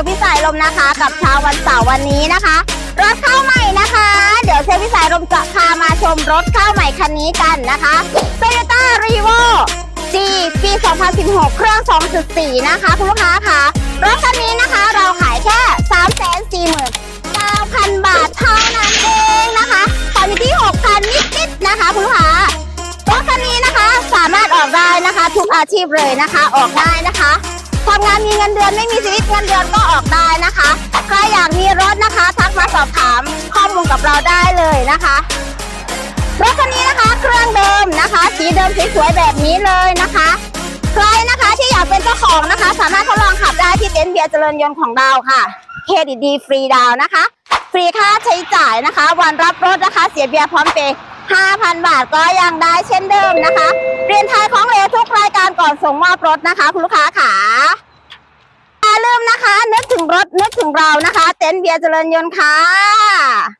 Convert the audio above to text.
ลพี่สายลมนะคะ กับเช้าวันเสาร์วันนี้นะคะ รถเข้าใหม่นะคะ เดี๋ยวเซลพี่สายลมจะพามาชมรถเข้าใหม่คันนี้กันนะคะ Toyota r e v o G ปี 2016 เครื่อง 2.4 นะคะคุณลูกค้าค่ะรถคันนี้นะคะเราขายแค่ 349,000 บาทเท่านั้นเองนะคะผ่อนอยู่ที่ 6,000 นิดๆนะคะคุณลูกค้ารถคันนี้นะคะสามารถออกได้นะคะ ทุกอาชีพเลยนะคะออกได้นะคะำงานมีเงินเดือนไม่มีชีวิตเงินเดือนก็ออกได้นะคะ ใครอยากมีรถนะคะทักมาสอบถามข้อมูลกับเราได้เลยนะคะรถคันนี้นะคะเครื่องเดิมนะคะสีเดิมสวยๆแบบนี้เลยนะคะ ใครนะคะที่อยากเป็นเจ้าของนะคะ สามารถทดลองขับได้ที่เต็นท์เบียร์เจริญยนต์ของเราค่ะเครดิตดีฟรีดาวนะคะ ฟรีค่าใช้จ่ายนะคะ วันรับรถนะคะ เสียเบียร์พร้อมเปย์5,000 บาทก็ยังได้เช่นเดิมนะคะ เรียนไทยของเลวทุกรายการก่อนส่งมอบรถนะคะ คุณลูกค้าค่ะอย่า ถึงรถนึกถึงเรานะคะ เต็นท์เบียร์เจริญยนต์ค่ะ